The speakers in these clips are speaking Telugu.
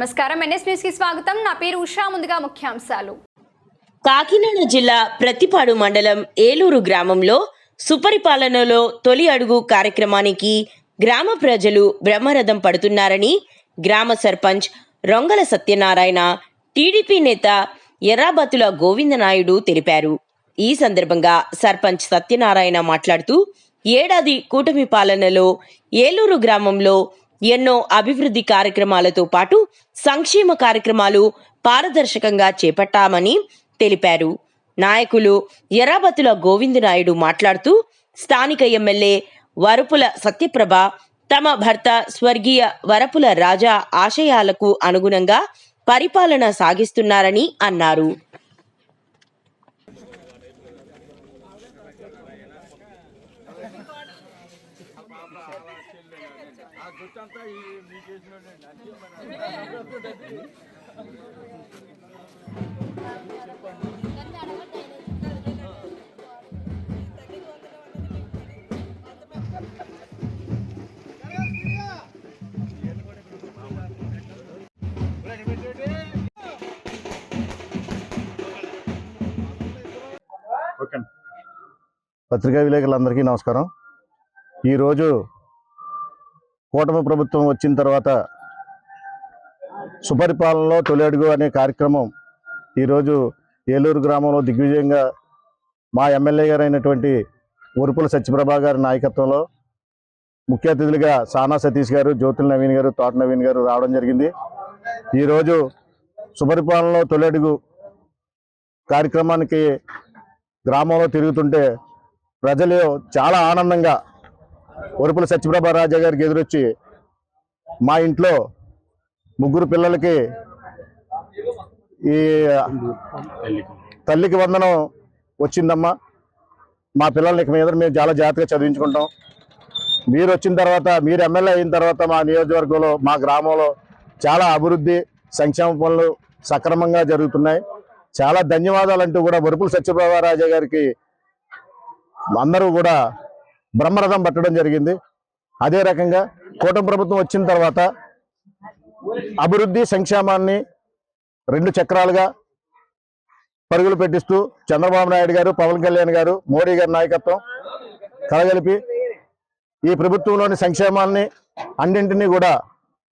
నమస్కారం. ఎన్ఎస్ న్యూస్కి స్వాగతం. నా పేరు ఉషా. ముందుగా ముఖ్యాంశాలు. కాకినాడ జిల్లా ప్రతిపాడు మండలం ఏలూరు గ్రామంలో సుపరిపాలనలో తొలి అడుగు కార్యక్రమానికి గ్రామ ప్రజలు బ్రహ్మరథం పడుతున్నారని గ్రామ సర్పంచ్ రొంగల సత్యనారాయణ టీడీపీ నేత ఎర్రాబతుల గోవిందనాయుడు తెలిపారు. ఈ సందర్భంగా సర్పంచ్ సత్యనారాయణ మాట్లాడుతూ ఏడాది కూటమి పాలనలో ఏలూరు గ్రామంలో ఎన్నో అభివృద్ధి కార్యక్రమాలతో పాటు సంక్షేమ కార్యక్రమాలు పారదర్శకంగా చేపట్టామని తెలిపారు. నాయకులు ఎర్రాబతుల గోవిందనాయుడు మాట్లాడుతూ స్థానిక ఎమ్మెల్యే వరపుల సత్యప్రభ తమ భర్త స్వర్గీయ వరపుల రాజా ఆశయాలకు అనుగుణంగా పరిపాలన సాగిస్తున్నారని అన్నారు. ఓకే. పత్రికా విలేకరులందరికీ నమస్కారం. ఈరోజు కూటమి ప్రభుత్వం వచ్చిన తర్వాత సుపరిపాలనలో తొలి అనే కార్యక్రమం ఈరోజు ఏలూరు గ్రామంలో దిగ్విజయంగా మా ఎమ్మెల్యే గారు అయినటువంటి ఉరుపుల సత్యప్రభా గారి నాయకత్వంలో ముఖ్య అతిథులుగా సానా సతీష్ గారు జ్యోతుల నవీన్ గారు తోట నవీన్ గారు రావడం జరిగింది. ఈరోజు సుపరిపాలనలో తొలి కార్యక్రమానికి గ్రామంలో తిరుగుతుంటే ప్రజలు చాలా ఆనందంగా ఒరుపుల సత్యప్రభ రాజా గారికి ఎదురొచ్చి మా ఇంట్లో ముగ్గురు పిల్లలకి ఈ తల్లికి వందనం వచ్చిందమ్మా. మా పిల్లల్ని ఇక మీద మేము చాలా జాగ్రత్తగా చదివించుకుంటాం. మీరు వచ్చిన తర్వాత మీరు ఎమ్మెల్యే అయిన తర్వాత మా నియోజకవర్గంలో మా గ్రామంలో చాలా అభివృద్ధి సంక్షేమ పనులు సక్రమంగా జరుగుతున్నాయి. చాలా ధన్యవాదాలు అంటూ కూడా వరుపుల సత్యప్రభా రాజా గారికి అందరూ కూడా బ్రహ్మరథం పట్టడం జరిగింది. అదే రకంగా కూటమి ప్రభుత్వం వచ్చిన తర్వాత అభివృద్ధి సంక్షేమాన్ని రెండు చక్రాలుగా పరుగులు పెట్టిస్తూ చంద్రబాబు నాయుడు గారు పవన్ కళ్యాణ్ గారు మోడీ గారి నాయకత్వం కలగలిపి ఈ ప్రభుత్వంలోని సంక్షేమాన్ని అన్నింటినీ కూడా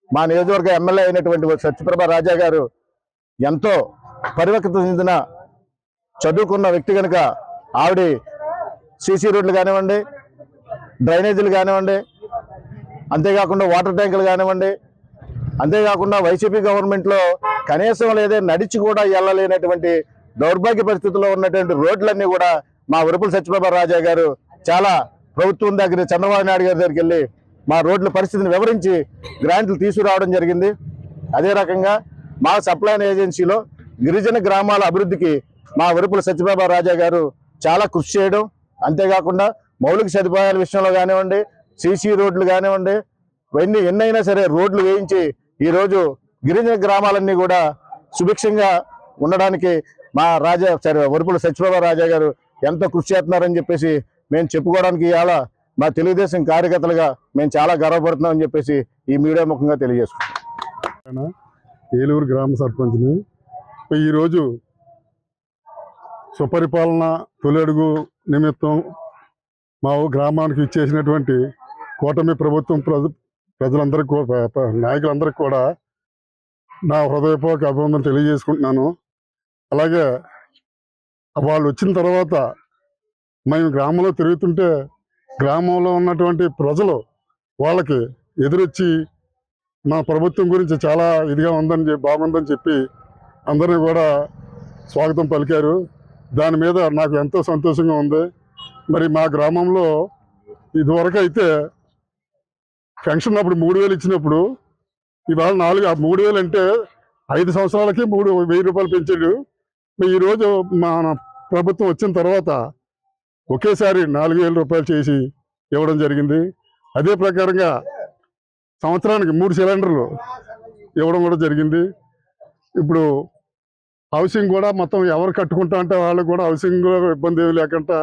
మా నియోజకవర్గ ఎమ్మెల్యే అయినటువంటి సత్యప్రభ రాజా గారు ఎంతో పరివక్త చెందిన చదువుకున్న వ్యక్తి కనుక ఆవిడ సీసీ రోడ్లు కానివ్వండి డ్రైనేజీలు కానివ్వండి అంతేకాకుండా వాటర్ ట్యాంకులు కానివ్వండి అంతేకాకుండా వైసీపీ గవర్నమెంట్లో కనీసం లేదే నడిచి కూడా వెళ్ళలేనటువంటి దౌర్భాగ్య పరిస్థితుల్లో ఉన్నటువంటి రోడ్లన్నీ కూడా మా ఉరుపుల సత్యప్రభా రాజా గారు చాలా ప్రభుత్వం దగ్గర చంద్రబాబు నాయుడు గారి దగ్గరికి వెళ్ళి మా రోడ్ల పరిస్థితిని వివరించి గ్రాంట్లు తీసుకురావడం జరిగింది. అదే రకంగా మా సప్లైన్ ఏజెన్సీలో గిరిజన గ్రామాల అభివృద్ధికి మా ఉరుపుల సత్యబాబా రాజా గారు చాలా కృషి చేయడం అంతేకాకుండా మౌలిక సదుపాయాల విషయంలో కానివ్వండి సీసీ రోడ్లు కానివ్వండి ఎన్ని ఎన్నైనా సరే రోడ్లు వేయించి ఈరోజు గిరిజన గ్రామాలన్నీ కూడా సుభిక్షంగా ఉండడానికి మా రాజా సరే వరుపుల సత్యబాబా రాజా గారు ఎంతో కృషి చేస్తున్నారని చెప్పేసి మేము చెప్పుకోవడానికి ఇవాళ మా తెలుగుదేశం కార్యకర్తలుగా మేము చాలా గర్వపడుతున్నామని చెప్పేసి ఈ మీడియా ముఖంగా తెలియజేసుకున్నాం ఏలూరు గ్రామ సర్పంచ్ని ఈరోజు సుపరిపాలన తొలి అడుగు నిమిత్తం మా గ్రామానికి ఇచ్చేసినటువంటి కూటమి ప్రభుత్వం ప్రజ ప్రజలందరికీ నాయకులందరికీ కూడా నా హృదయపూర్వక అభివందన తెలియజేసుకుంటున్నాను. అలాగే వాళ్ళు వచ్చిన తర్వాత మేము గ్రామంలో తిరుగుతుంటే గ్రామంలో ఉన్నటువంటి ప్రజలు వాళ్ళకి ఎదురొచ్చి మా ప్రభుత్వం గురించి చాలా ఇదిగా ఉందని చెప్పి బాగుందని చెప్పి అందరినీ కూడా స్వాగతం పలికారు. దాని మీద నాకు ఎంతో సంతోషంగా ఉంది. మరి మా గ్రామంలో ఇదివరకు అయితే పెన్షన్ అప్పుడు మూడు వేలు ఇచ్చినప్పుడు ఇవాళ నాలుగు మూడు వేలు అంటే ఐదు సంవత్సరాలకి మూడు వెయ్యి రూపాయలు పెంచాడు. ఈరోజు మన ప్రభుత్వం వచ్చిన తర్వాత ఒకేసారి నాలుగు వేల రూపాయలు చేసి ఇవ్వడం జరిగింది. అదే ప్రకారంగా సంవత్సరానికి మూడు సిలిండర్లు ఇవ్వడం కూడా జరిగింది. ఇప్పుడు హౌసింగ్ కూడా మొత్తం ఎవరు కట్టుకుంటా అంటే వాళ్ళకి కూడా హౌసింగ్ కూడా ఇబ్బంది ఏమి లేకుండా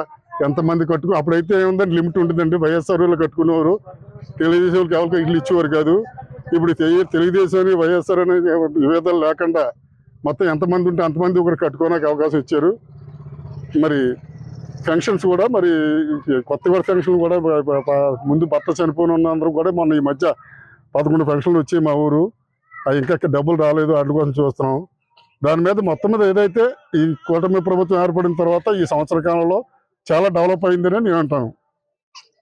ఎంతమంది కట్టుకు అప్పుడైతే ఏముందండి లిమిట్ ఉంటుందండి. వైఎస్ఆర్ వాళ్ళు కట్టుకునేవారు తెలుగుదేశం వాళ్ళకి ఎవరికి ఇల్లు ఇచ్చేవారు కాదు. ఇప్పుడు తెలుగుదేశం అని వైఎస్ఆర్ అనే విభేదాలు లేకుండా మొత్తం ఎంతమంది ఉంటే అంతమంది ఒకరు కట్టుకోవడానికి అవకాశం ఇచ్చారు. మరి ఫంక్షన్స్ కూడా మరి కొత్త కూడా కూడా ముందు భర్త చనిపోయిన ఉన్నందరూ కూడా మొన్న ఈ మధ్య పదకొండు పెన్షన్లు వచ్చాయి మా ఊరు. అవి ఇంకా డబ్బులు రాలేదు వాటి కోసం చూస్తున్నాం. దాని మీద మొత్తం మీద ఏదైతే ఈ కూటమి ప్రభుత్వం ఏర్పడిన తర్వాత ఈ సంవత్సర కాలంలో చాలా డెవలప్ అయిందని నేను అంటాను.